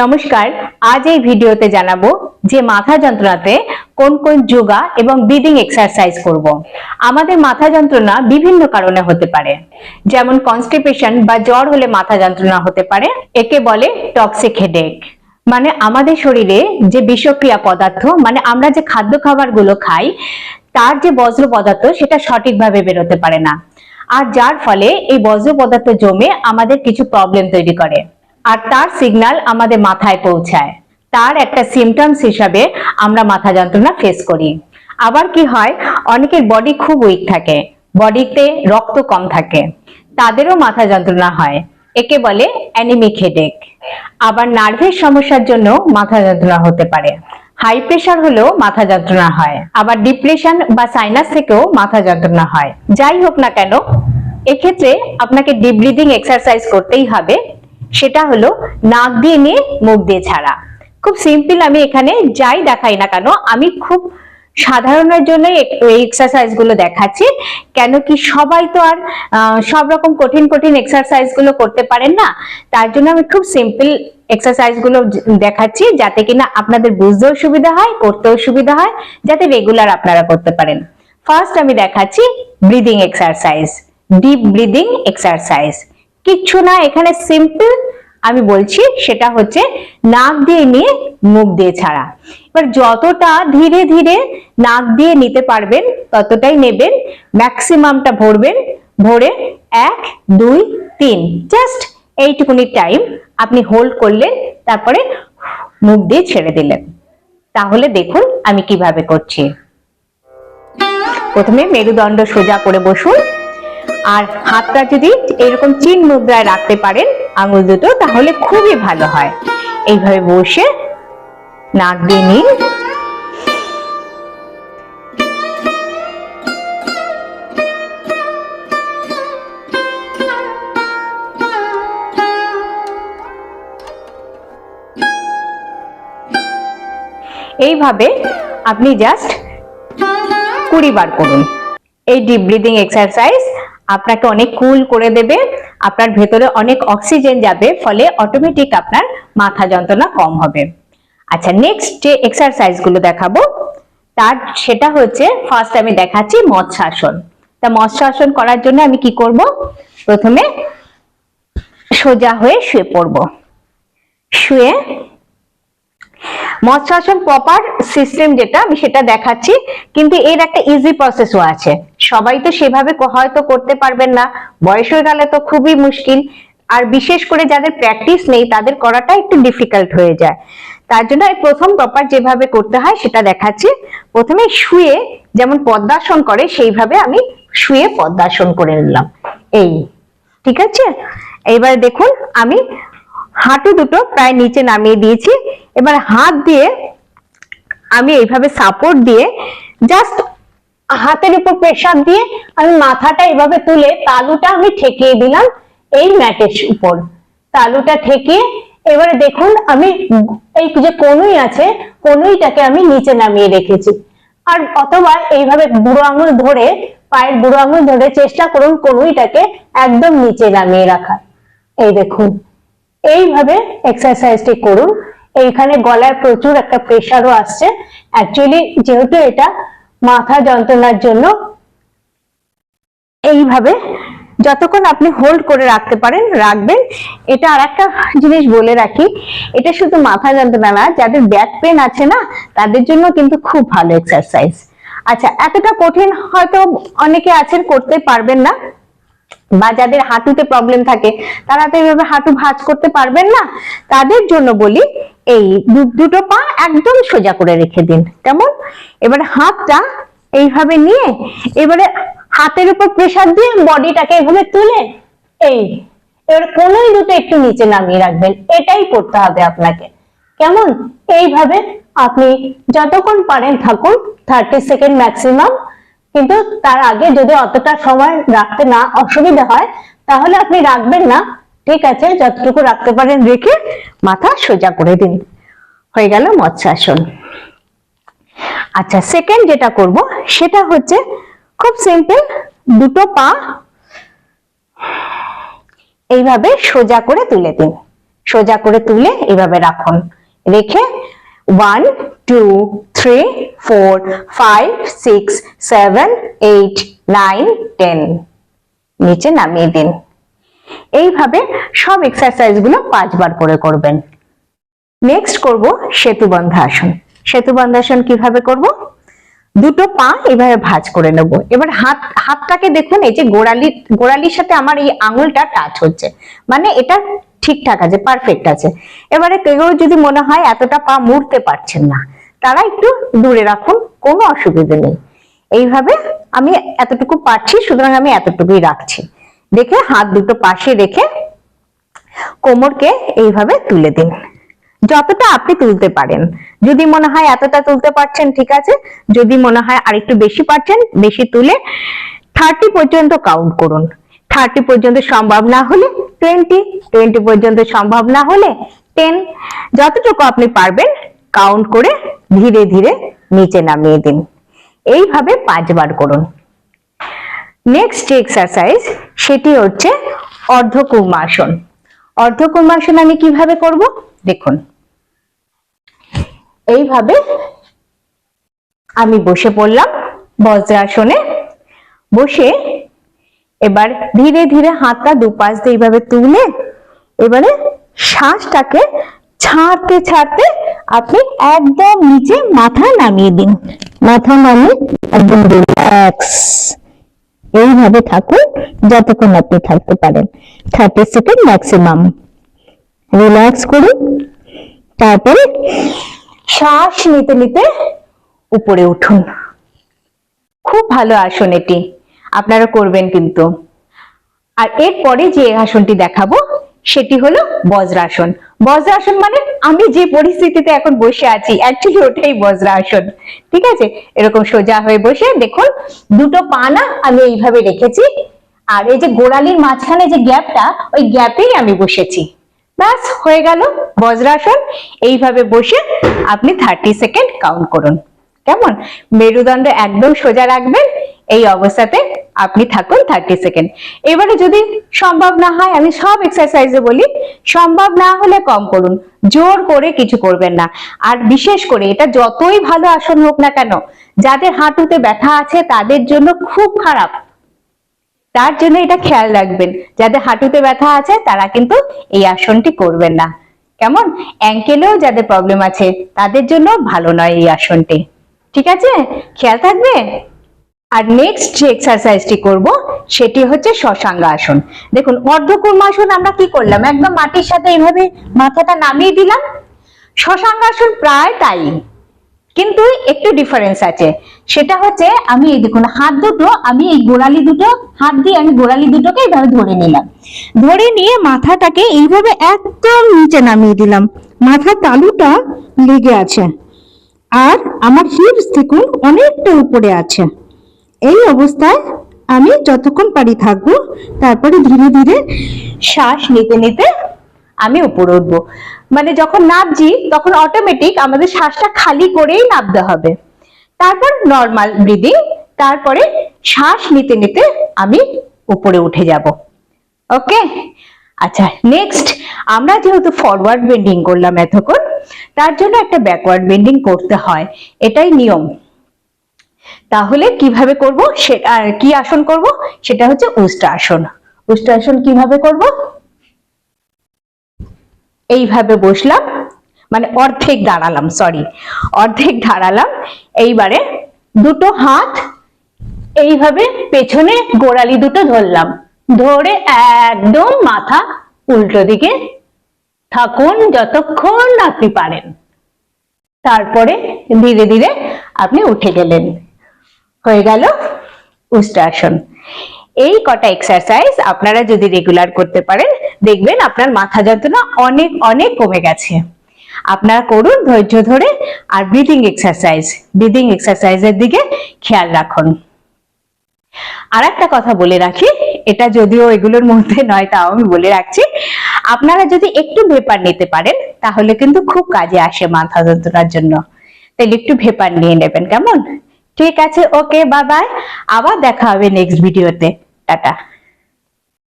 নমস্কার, আজ এই ভিডিওতে জানাব যে মাথা যন্ত্রণাতে কোন কোন যোগা এবং ব্রিদিং এক্সারসাইজ করব। আমাদের মাথা যন্ত্রণা বিভিন্ন কারণে হতে পারে। যেমন কনস্টিপেশন বা জ্বর হলে মাথা যন্ত্রণা হতে পারে, একে বলে টক্সিক হেডেক মানে আমাদের শরীরে যে বিষক্রিয়া পদার্থ মানে আমরা যে খাদ্য খাবারগুলো খাই, তার যে বজ্র পদার্থ, সেটা সঠিকভাবে বেরোতে পারে না। আর যার ফলে এই বজ্র পদার্থ জমে আমাদের কিছু প্রবলেম তৈরি করে। আর তার সিগন্যাল আমাদের মাথায় পৌঁছায়। তার একটা সিমটমস হিসাবে আমরা মাথা যন্ত্রণা ফেস করি। আবার কি হয়, অনেকের বডি খুব উইক থাকে বডিতে রক্ত কম থাকে। তাদেরও মাথা যন্ত্রণা হয়, একে বলে অ্যানিমিক হেডেক আবার নার্ভের সমস্যার জন্য মাথা যন্ত্রণা হতে পারে। হাই প্রেশার হলেও মাথা যন্ত্রণা হয়, আবার ডিপ্রেশন বা সাইনাস থেকেও মাথা যন্ত্রণা হয়। যাই হোক না কেন, এক্ষেত্রে আপনাকে ডিপ ব্রিদিং এক্সারসাইজ করতেই হবে। সেটা হলো নাক দিয়ে নিয়ে মুখ দিয়ে ছাড়া। খুব সিম্পল আমি এখানে যাই দেখাই না কেন, আমি খুব সাধারণের জন্য এই এক্সারসাইজগুলো দেখাচ্ছি, কেন কি সবাই তো আর সব রকম কঠিন কঠিন এক্সারসাইজগুলো করতে পারেন না, তার জন্য আমি খুব সিম্পল এক্সারসাইজগুলো দেখাচ্ছি, যাতে কিনা আপনাদের বুঝতেও সুবিধা হয়, করতেও সুবিধা হয়, যাতে রেগুলার আপনারা করতে পারেন। ফার্স্ট আমি দেখাচ্ছি breathing exercise deep breathing exercise কিচ্ছু না, এখানে সিম্পল আমি বলছি, সেটা হচ্ছে নাক দিয়ে নিয়ে মুখ দিয়ে ছাড়া। এবার যতটা ধীরে ধীরে নাক দিয়ে নিতে পারবেন, ততটাই নেবেন ম্যাক্সিমামটা ভরবেন, ভরে এক, দুই, তিন জাস্ট এইটুকুনি টাইম আপনি হোল্ড করলেন, তারপরে মুখ দিয়ে ছেড়ে দিলেন। তাহলে দেখুন আমি কীভাবে করছি। প্রথমে মেরুদণ্ড সোজা করে বসুন। আর হাতটা যদি এরকম চিন মুদ্রায় রাখতে পারেন আঙুল দুটো, তাহলে খুবই ভালো হয়। এইভাবে বসে নাক দিয়ে নিন। এইভাবে আপনি জাস্ট কুড়ি বার করুন। এই ডিপ ব্রিদিং এক্সারসাইজ আপনাকে অনেক কুল করে দেবে, আপনার ভেতরে অনেক অক্সিজেন যাবে, ফলে অটোমেটিক আপনার মাথা যন্ত্রণা কম হবে। আচ্ছা নেক্সট যে এক্সারসাইজগুলো দেখাবো, তার সেটা হচ্ছে ফার্স্ট আমি দেখাচ্ছি মৎস্যাসন। তা মৎস্যাসন করার জন্য আমি কি করব? প্রথমে সোজা হয়ে শুয়ে পড়ব। শুয়ে মৎস্যাসন প্রপার সিস্টেম যেটা, আমি সেটা দেখাচ্ছি, কিন্তু এর একটা ইজি প্রসেসও আছে। সবাই তো সেভাবে হয়তো করতে পারবেন না। বয়স হয়ে গেলে তো খুবই মুশকিল। আর বিশেষ করে যাদের প্র্যাকটিস নেই, তাদের করাটা একটু ডিফিকাল্ট হয়ে যায়। তার জন্য প্রথম প্রপার যেভাবে করতে হয়, সেটা দেখাচ্ছি। প্রথমে শুয়ে যেমন পদ্মাসন করে, সেইভাবে আমি শুয়ে পদ্মাসন করে নিলাম। এই, ঠিক আছে? এবারে দেখুন, আমি হাঁটু দুটো প্রায় নিচে নামিয়ে দিয়েছি। এবার হাত দিয়ে আমি এইভাবে সাপোর্ট দিয়ে জাস্ট হাতের উপর প্রেসার দিয়ে আমি মাথাটা এইভাবে তুলে তালুটা আমি ঠেকিয়ে দিলাম এই ম্যাটের উপর। তালুটা ঠেকিয়ে এবারে দেখুন আমি এই যে কনুই আছে, কনুইটাকে আমি নিচে নামিয়ে রেখেছি। আর অথবা এইভাবে বুড়ো আঙুল ধরে, পায়ের বুড়ো আঙুল ধরে চেষ্টা করুন কনুইটাকে একদম নিচে নামিয়ে রাখার। এই দেখুন, এইভাবে এক্সারসাইজটি করুন। এইখানে গলায় প্রচুর একটা প্রেশারও আসছে। অ্যাকচুয়ালি যেহেতু এটা মাথা যন্ত্রণার জন্য এইভাবে যতক্ষণ আপনি হোল্ড করে রাখতে পারেন, রাখবেন, এটা আর একটা জিনিস বলে রাখি, এটা শুধু মাথা যন্ত্রণা না, যাদের ব্যাক পেন আছে না, তাদের জন্য কিন্তু খুব ভালো এক্সারসাইজ আচ্ছা এতটা কঠিন হয়তো অনেকে আছেন, করতে পারবেন না। বা যাদের হাঁটুতে প্রবলেম থাকে, তারা তো এইভাবে হাঁটু ভাঁজ করতে পারবেন না। তাদের জন্য বলি, এই দুটো পা একদম সোজা করে রেখে দিন। কেমন? এবারে হাতটা এইভাবে নিয়ে, এবারে হাতের উপর প্রেসার দিয়ে বডিটাকে এইভাবে তুলে, এই, এবার কোনোই দুটো একটু নিচে নামিয়ে রাখবেন। এটাই করতে হবে আপনাকে। কেমন? এইভাবে আপনি যতক্ষণ পারেন থাকুন থার্টি সেকেন্ড ম্যাক্সিমাম কিন্তু তার আগে যদি অতটা সময় রাখতে না অসুবিধা হয়, তাহলে আপনি রাখবেন না। ঠিক আছে, যতটুকু রাখতে পারেন রেখে মাথা সোজা করে দিন। হয়ে গেল মৎস্যাসন। আচ্ছা সেকেন্ড যেটা করব, সেটা হচ্ছে খুব সিম্পল দুটো পা এইভাবে সোজা করে তুলে দিন। সোজা করে তুলে এইভাবে রাখুন। রেখে one two three four five six seven eight nine ten নিচে নামিয়ে দিন। এইভাবে সব এক্সারসাইজগুলো পাঁচবার করে করবেন। নেক্সট করব সেতু বন্ধাসন সেতু বন্ধাসন কীভাবে করব? দুটো পা এভাবে ভাঁজ করে নেব। এবার হাত, হাতটাকে দেখুন, এই যে গোড়ালি, গোড়ালির সাথে আমার এই আঙুলটা টাচ হচ্ছে। মানে এটা ঠিকঠাক আছে পারফেক্ট আছে। এবারে কেউ যদি মনে হয় এতটা পা মুড়তে পারছেন না, তারা একটু দূরে রাখুন, কোনো অসুবিধা নেই। এইভাবে আমি এতটুকু পারছি, সুতরাং আমি এতটুকুই রাখছি। দেখে হাত দুটো পাশে রেখে কোমরকে এইভাবে তুলে দিন। যতটা আপনি তুলতে পারেন। যদি মনে হয় এতটা তুলতে পারছেন, ঠিক আছে। যদি মনে হয় আরেকটু বেশি পারছেন, বেশি তুলে থার্টি পর্যন্ত কাউন্ট করুন। থার্টি পর্যন্ত সম্ভব না হলে টোয়েন্টি টোয়েন্টি পর্যন্ত সম্ভব না হলে টেন যতটুকু আপনি পারবেন কাউন্ট করে ধীরে ধীরে নিচে নামিয়ে দিন। এইভাবে পাঁচবার করুন। নেক্সট যে এক্সারসাইজ সেটি হচ্ছে অর্ধকুর্মাসন অর্ধকুর্মাসন আমি কীভাবে করব? দেখুন। এইভাবে আমি বসে পড়লাম বজ্রাসনে। বসে এবার ধীরে ধীরে হাতটা দুপাশ দিয়ে এইভাবে তুলে এবারে শ্বাসটাকে ছাড়তে ছাড়তে আপনি একদম নিচে মাথা নামিয়ে দিন। মাথা নামিয়ে একদম রিল্যাক্স এইভাবে থাকুন, যতক্ষণ আপনি থাকতে পারেন। থার্টি সেকেন্ড ম্যাক্সিমাম রিল্যাক্স করুন, তারপরে শ্বাস নিতে নিতে উপরে উঠুন। খুব ভালো আসন এটি। আপনারা করবেন কিন্তু। আর এরপরে যে আসনটি দেখাবো, সেটি হলো বজ্রাসন বজ্রাসন মানে আমি যে পরিস্থিতিতে এখন বসে আছি অ্যাকচুয়ালি ওটাই বজ্রাসন ঠিক আছে? এরকম সোজা হয়ে বসে দেখুন, দুটো পা না আমি এইভাবে রেখেছি, আর এই যে গোড়ালির মাঝখানে যে গ্যাপটা, ওই গ্যাপেই আমি বসেছি। ব্যাস, হয়ে গেল বজ্রাসন এইভাবে বসে আপনি থার্টি সেকেন্ড কাউন্ট করুন। কেমন? মেরুদণ্ড একদম সোজা রাখবেন এই অবস্থাতে আপনি থাকুন থার্টি সেকেন্ড এবারে যদি সম্ভব না হয়, আমি সব এক্সারসাইজে বলি, সম্ভব না হলে কম করুন। জোর করে কিছু করবেন না। আর বিশেষ করে এটা যতই ভালো আসন হোক না কেন, যাদের হাঁটুতে ব্যথা আছে তাদের জন্য খুব খারাপ। তার জন্য এটা খেয়াল রাখবেন। যাদের হাঁটুতে ব্যথা আছে তারা কিন্তু এই আসনটি করবেন না। কেমন? অ্যাঙ্কেলেও যাদের প্রবলেম আছে, তাদের জন্য ভালো নয় এই আসনটি। ঠিক আছে? খেয়াল থাকবে? আর নেক্সট যে এক্সারসাইজটি করব, সেটি হচ্ছে শশাঙ্গ আসন দেখুন অর্ধকুর্মাসন আমরা কি করলাম? একদম মাটির সাথে এইভাবে মাথাটা নামিয়ে দিলাম। শশাঙ্গ আসন প্রায় তাই। কিন্তু একটু ডিফারেন্স আছে। সেটা হচ্ছে, আমি এই দেখুন, হাত দুটো, আমি এই গোড়ালি দুটো, হাত দিয়ে আমি গোড়ালি দুটোকে এইভাবে ধরে নিলাম। ধরে নিয়ে মাথাটাকে এইভাবে একদম নিচে নামিয়ে দিলাম। মাথার তালুটা লেগে আছে। আর আমার হিপস দেখুন, অনেকটা উপরে আছে। এই অবস্থায় আমি যতক্ষণ পারি থাকব, তারপরে ধীরে ধীরে শ্বাস নিতে নিতে আমি উপরে উঠবো। মানে যখন নাবছি তখন অটোমেটিক আমাদের শ্বাসটা খালি করেই নাবতে হবে। তারপর নর্মাল ব্রিদিং তারপরে শ্বাস নিতে নিতে আমি উপরে উঠে যাব। ওকে? আচ্ছা নেক্সট আমরা যেহেতু ফরওয়ার্ড বেন্ডিং করলাম এতক্ষণ, তার জন্য একটা ব্যাকওয়ার্ড বেন্ডিং করতে হয়। এটাই নিয়ম। তাহলে কীভাবে করব? সে কি আসন করব? সেটা হচ্ছে উষ্ট্রাসন উষ্ট্রাসন কীভাবে করব? এইভাবে বসলাম। মানে অর্ধেক দাঁড়ালাম সরি অর্ধেক দাঁড়ালাম। এইবারে দুটো হাত এইভাবে পেছনে গোড়ালি দুটো ধরলাম। ধরে একদম মাথা উল্টো দিকে থাকুন যতক্ষণ আপনি পারেন। তারপরে ধীরে ধীরে আপনি উঠে গেলেন। হয়ে গেল উষ্ট্রাসন। এই কটা এক্সারসাইজ আপনারা যদি রেগুলার করতে পারেন, দেখবেন আপনার মাথা যন্ত্রণা অনেক অনেক কমে গেছে। আপনারা করুন ধৈর্য ধরে আর ব্রিদিং এক্সারসাইজ ব্রিদিং এক্সারসাইজের দিকে খেয়াল রাখুন। আর একটা কথা বলে রাখি, এটা যদিও এগুলোর মধ্যে নয়, তাও আমি বলে রাখছি। আপনারা যদি একটু ভেপার নিতে পারেন, তাহলে কিন্তু খুব কাজে আসে মাথা যন্ত্রণার জন্য। তাহলে একটু ভেপার নিয়ে নেবেন, কেমন? ঠিক আছে ওকে বাবাই বাই আবার দেখা হবে নেক্সট ভিডিওতে টাটা।